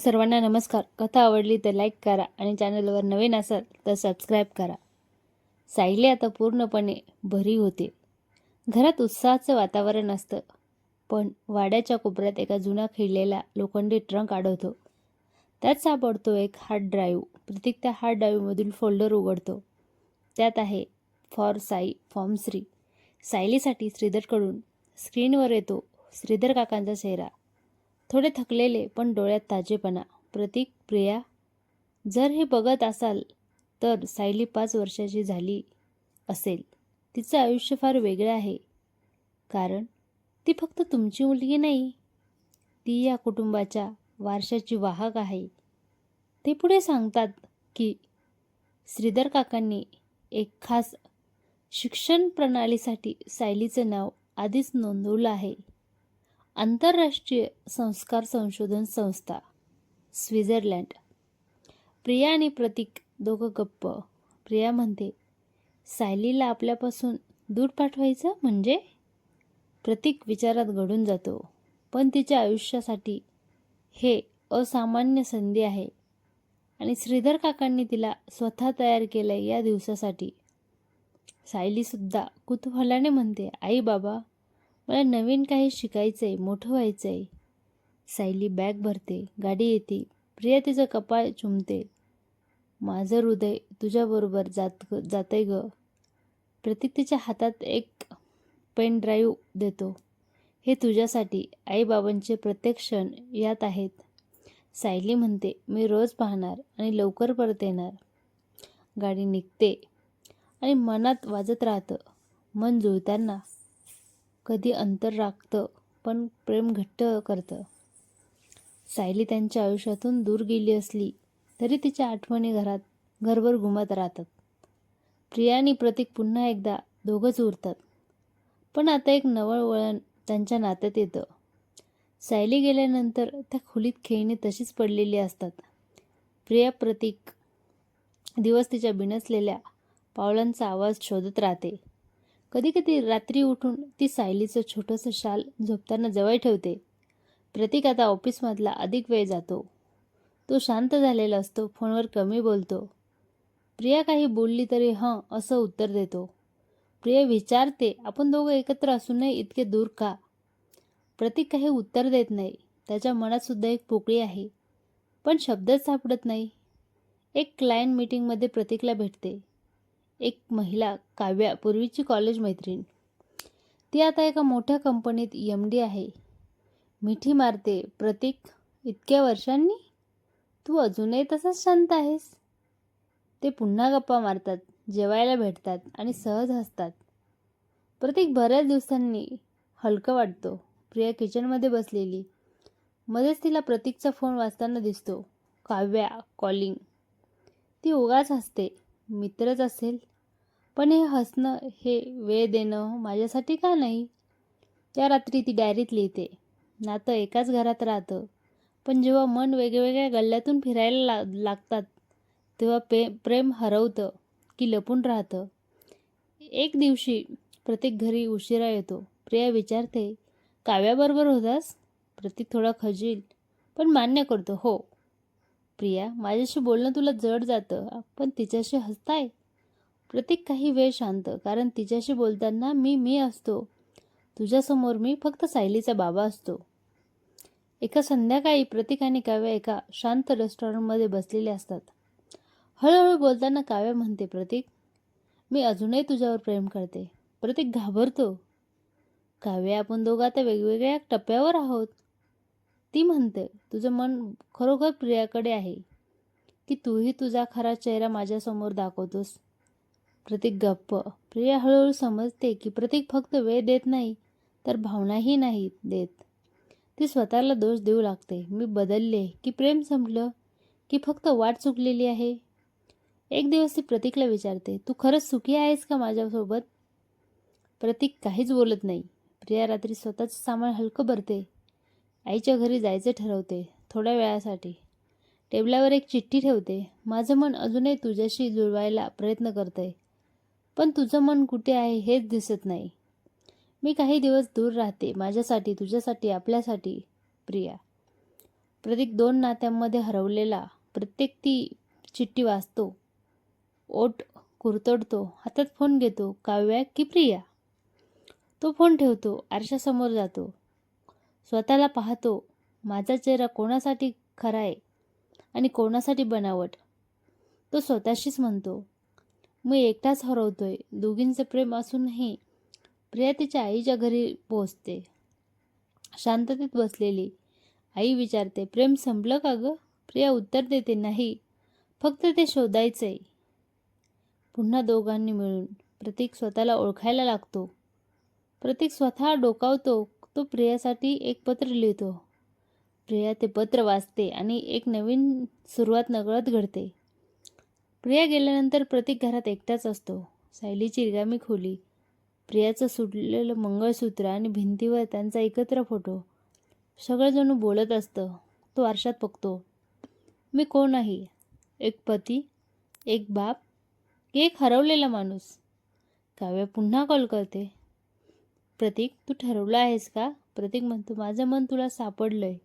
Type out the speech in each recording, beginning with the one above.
सर्वांना नमस्कार. कथा आवडली तर लाईक करा आणि चॅनलवर नवीन असाल तर सबस्क्राईब करा. सायली आता पूर्णपणे भरी होते. घरात उत्साहाचं वातावरण असतं. पण वाड्याच्या कोपऱ्यात एका जुना खिळलेला लोखंडी ट्रंक आढळतो. त्यात सापडतो एक हार्ड ड्राईव्ह प्रतीक त्या हार्ड ड्राईव्हमधील फोल्डर उघडतो. त्यात आहे फॉर साई फॉर्म श्री. सायलीसाठी श्रीधरकडून स्क्रीनवर येतो. श्रीधर काकांचा चेहरा. थोडे थकलेले पण डोळ्यात ताजेपणा. प्रतीक प्रिया जर हे बघत असाल तर सायली पाच वर्षाची झाली असेल. तिचं आयुष्य फार वेगळं आहे. कारण ती फक्त तुमची मुलगी नाही. ती या कुटुंबाच्या वारशाची वाहक आहे. ते पुढे सांगतात की श्रीधर काकांनी एक खास शिक्षण प्रणालीसाठी सायलीचं नाव आधीच नोंदवलं आहे. आंतरराष्ट्रीय संस्कार संशोधन संस्था स्वित्झर्लंड. प्रिया आणि प्रतीक दोघं गप्प. प्रिया म्हणते सायलीला आपल्यापासून दूर पाठवायचं म्हणजे? प्रतीक विचारात घडून जातो पण तिच्या आयुष्यासाठी हे असामान्य संधी आहे आणि श्रीधर काकांनी तिला स्वतः तयार केलं आहे या दिवसासाठी. सायलीसुद्धा कुतूहलाने म्हणते आई बाबा मला नवीन काही शिकायचं आहे मोठं व्हायचं आहे सायली बॅग भरते गाडी येते प्रिया तिचं कपाळ चुमते. माझं हृदय तुझ्याबरोबर जात ग जातंय ग. प्रतीक तिच्या हातात एक पेन ड्राईव्ह देतो. हे तुझ्यासाठी आईबाबांचे प्रत्येक क्षण यात आहेत. सायली म्हणते मी रोज पाहणार आणि लवकर परत येणार. गाडी निघते आणि मनात वाजत राहतं. मन जुळताना कधी अंतर राखतं पण प्रेम घट्ट करतं. सायली त्यांच्या आयुष्यातून दूर गेली असली तरी तिच्या आठवणी घरात घरभर घुमत राहतात. प्रिया आणि प्रतीक पुन्हा एकदा दोघंच उरतात. पण आता एक नवळ वळण त्यांच्या नात्यात येतं. सायली गेल्यानंतर त्या खोलीत खेळणी तशीच पडलेली असतात. प्रिया प्रतीक दिवस तिच्या बिनसलेल्या पावलांचा आवाज शोधत राहते. कधीकधी रात्री उठून ती सायलीचं छोटंसं शाल झोपताना जवळ ठेवते. प्रतीक आता ऑफिसमधला अधिक वेळ जातो. तो शांत झालेला असतो फोनवर कमी बोलतो. प्रिया काही बोलली तरी हं असं उत्तर देतो. प्रिया विचारते आपण दोघं एकत्र असूनही इतके दूर का? प्रतीक काही उत्तर देत नाही. त्याच्या मनातसुद्धा एक पोकळी आहे. पण शब्दच सापडत नाही. एक क्लायंट मीटिंगमध्ये प्रतीकला भेटते. एक महिला काव्या पूर्वीची कॉलेज मैत्रीण. ती आता एका मोठ्या कंपनीत एम डी आहे. मिठी मारते प्रतीक इतक्या वर्षांनी? तू अजूनही तसाच शांत आहेस? ते पुन्हा गप्पा मारतात जेवायला भेटतात आणि सहज हसतात. प्रतीक बऱ्याच दिवसांनी हलकं वाटतो. प्रिया किचनमध्ये बसलेली. मध्येच तिला प्रतीकचा फोन वाचताना दिसतो. काव्या कॉलिंग ती उगाच हसते. मित्रच असेल. पण हे हसणं हे वेळ देणं माझ्यासाठी का नाही? त्या रात्री ती डायरीत लिहिते. नातं एकाच घरात राहतं. पण जेव्हा मन वेगवेगळ्या गल्ल्यातून फिरायला ला लागतात तेव्हा पे प्रेम हरवतं की लपून राहतं. एक दिवशी प्रत्येक घरी उशिरा येतो. प्रिया विचारते काव्याबरोबर होतास? प्रतीक थोडा खजील पण मान्य करतो हो. प्रिया माझ्याशी बोलणं तुला जड जातं. पण तिच्याशी हसताय? प्रत्येक काही वेळ शांत कारण तिच्याशी बोलताना मी मी असतो. तुझ्यासमोर मी फक्त सायलीचा बाबा असतो. एका संध्याकाळी प्रतीक आणि काव्या एका शांत रेस्टॉरंटमध्ये बसलेले असतात. हळूहळू बोलताना काव्या म्हणते प्रतीक मी अजूनही तुझ्यावर प्रेम करते. प्रतीक घाबरतो. काव्या आपण दोघं आता वेगवेगळ्या टप्प्यावर आहोत. ती म्हणते तुझं मन खरोखर प्रियाकडे आहे की तूही तुझा खरा चेहरा माझ्यासमोर दाखवतोस प्रतीक गप्प. प्रिया हळूहळू समजते की प्रतीक फक्त वेळ देत नाही तर भावनाही नाही देत. ती स्वतःला दोष देऊ लागते. मी बदलले की प्रेम संपलं की फक्त वाट चुकलेली आहे एक दिवस ती प्रतीकला विचारते तू खरंच सुखी आहेस का माझ्यासोबत प्रतीक काहीच बोलत नाही. प्रिया रात्री स्वतःचं सामान हलकं भरते. आईच्या घरी जायचं ठरवते थोड्या वेळासाठी. टेबलावर एक चिठ्ठी ठेवते. माझं मन अजूनही तुझ्याशी जुळवायला प्रयत्न करतंय. पण तुझं मन कुठे आहे हेच दिसत नाही. मी काही दिवस दूर राहते. माझ्यासाठी तुझ्यासाठी आपल्यासाठी प्रिया. प्रत्येक दोन नात्यांमध्ये हरवलेला प्रत्येक ती चिठ्ठी वाचतो. ओट कुरतडतो. हातात फोन घेतो. काव्या की प्रिया? तो फोन ठेवतो. आरशासमोर जातो. स्वतःला पाहतो माझा चेहरा कोणासाठी खरा आहे आणि कोणासाठी बनावट? तो स्वतःशीच म्हणतो मी एकटाच हरवतोय. दोघींचं प्रेम असूनही प्रिया तिच्या आईच्या घरी पोहोचते. शांततेत बसलेली आई विचारते प्रेम संपलं का गं? प्रिया उत्तर देते नाही. फक्त ते शोधायचं आहे पुन्हा दोघांनी मिळून प्रतीक स्वतःला ओळखायला लागतो. प्रतीक स्वतः डोकावतो तो प्रियासाठी एक पत्र लिहितो. प्रिया ते पत्र वाचते आणि एक नवीन सुरुवात नकळत घडते. प्रिया गेल्यानंतर प्रतीक घरात एकटाच असतो. सायलीची रिगामी खोली प्रियाचं सुटलेलं मंगळसूत्र आणि भिंतीवर त्यांचा एकत्र फोटो. सगळेजण बोलत असतं. तो आरशात बघतो. मी कोण आहे? एक पती? एक बाप? की एक हरवलेला माणूस? काव्य पुन्हा कॉल करते. प्रतीक तू ठरवलं आहेस का? प्रतीक म्हणतो माझं मन तुला सापडलंय.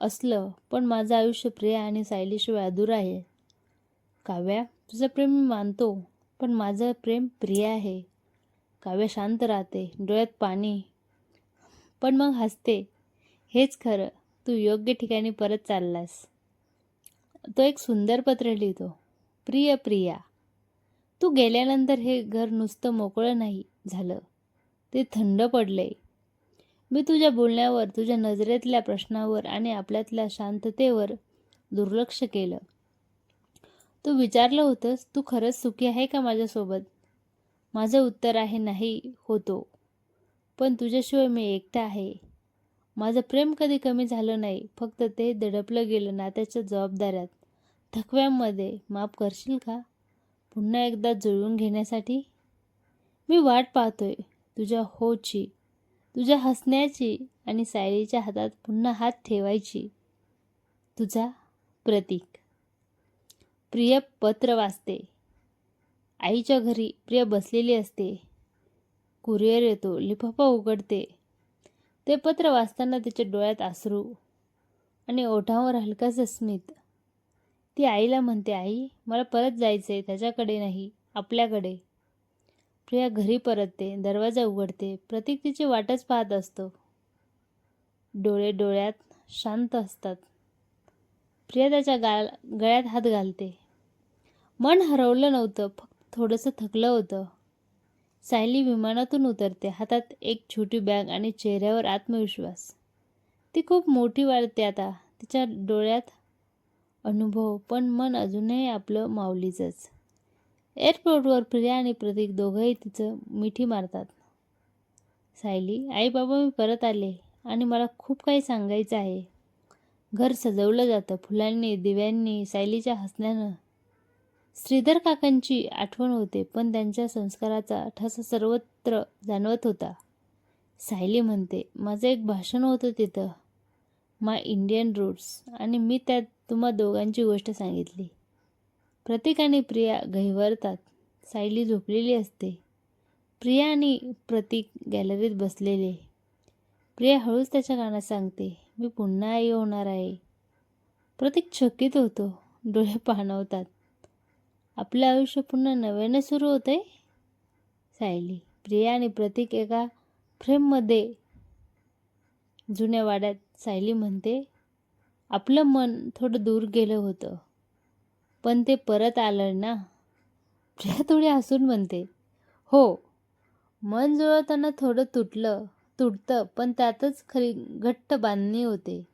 असलं पण माझं आयुष्य प्रिया आणि सायलीशिवाय अधूर आहे. काव्या तुझं प्रेम मी मानतो पण माझं प्रेम प्रिया आहे. काव्य शांत राहते डोळ्यात पाणी पण मग हसते. हेच खरं तू योग्य ठिकाणी परत चाललास. तो एक सुंदर पत्र लिहितो प्रिय प्रिया तू गेल्यानंतर हे घर नुसतं मोकळं नाही झालं. ते थंड पडले. मी तुझ्या बोलण्यावर तुझ्या नजरेतल्या प्रश्नावर आणि आपल्यातल्या शांततेवर दुर्लक्ष केलं. तू विचारलं होतंस तू खरंच सुखी आहे का माझ्यासोबत? माझं उत्तर आहे नाही होतो. पण तुझ्याशिवाय मी एकटा आहे. माझं प्रेम कधी कमी झालं नाही फक्त ते दडपलं गेलं नात्याच्या जबाबदाऱ्यात. थकव्यांमध्ये माफ करशील का? पुन्हा एकदा जुळवून घेण्यासाठी? मी वाट पाहतोय. तुझ्या होची तुझ्या हसण्याची आणि सायलीच्या हातात पुन्हा हात ठेवायची तुझा प्रतीक. प्रिय पत्र वाचते. आईच्या घरी प्रिय बसलेली असते. कुरिअर येतो लिफाफा उघडते. ते पत्र वाचताना तिच्या डोळ्यात आसरू आणि ओठांवर हलकाचं स्मित ती आईला म्हणते आई मला परत जायचं आहे त्याच्याकडे नाही आपल्याकडे. प्रिया घरी परतते दरवाजा उघडते प्रतीक तिची वाटच पाहत असतो. डोळे डोळ्यात शांत असतात. प्रिया त्याच्या गा गळ्यात हात घालते. मन हरवलं नव्हतं फक्त थोडंसं थकलं होतं. सायली विमानातून उतरते हातात एक छोटी बॅग आणि चेहऱ्यावर आत्मविश्वास. ती खूप मोठी वाटते आता तिच्या डोळ्यात अनुभव पण मन अजूनही आपलं माऊलीचंच. एअरपोर्टवर प्रिया आणि प्रतीक दोघंही तिचं मिठी मारतात. सायली आई बाबा मी परत आले आणि मला खूप काही सांगायचं आहे. घर सजवलं जातं फुलांनी दिव्यांनी सायलीच्या हसण्यानं. श्रीधर काकांची आठवण होते पण त्यांच्या संस्काराचा ठसा सर्वत्र जाणवत होता. सायली म्हणते माझं एक भाषण होतं तिथं. My Indian roots. आणि मी त्यात तुम्हा दोघांची गोष्ट सांगितली. प्रतीक आणि प्रिया गहिवरतात सायली झोपलेली असते. प्रिया आणि प्रतीक गॅलरीत बसलेले. प्रिया हळूच त्याच्या कानात सांगते मी पुन्हा आई होणार आहे. प्रतीक चकित होतो डोळे पाहणवतात आपलं आयुष्य पुन्हा नव्याने सुरू होत आहे सायली प्रिया आणि प्रतीक एका फ्रेममध्ये जुन्या वाड्यात सायली म्हणते आपलं मन थोडं दूर गेलं होतं. पण ते परत आलं ना प्रिया थोडी हसून म्हणते. हो मन जुळवताना थोडं तुटलं तुटतं पण त्यातच खरी घट्ट बांधणी होते.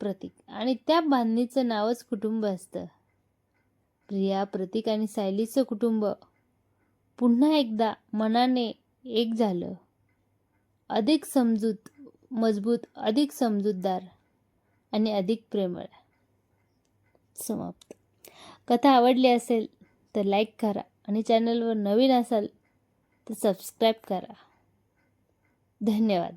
प्रतीक. आणि त्या बांधणीचं नावच कुटुंब असतं. प्रिया प्रतीक आणि सायलीचं कुटुंब. पुन्हा एकदा मनाने एक झालं. अधिक समजूत मजबूत अधिक समजूतदार आणि अधिक प्रेमळ. समाप्त. कथा आवडली असेल तर लाईक करा आणि चॅनलवर नवीन असाल तर सबस्क्राईब करा. धन्यवाद.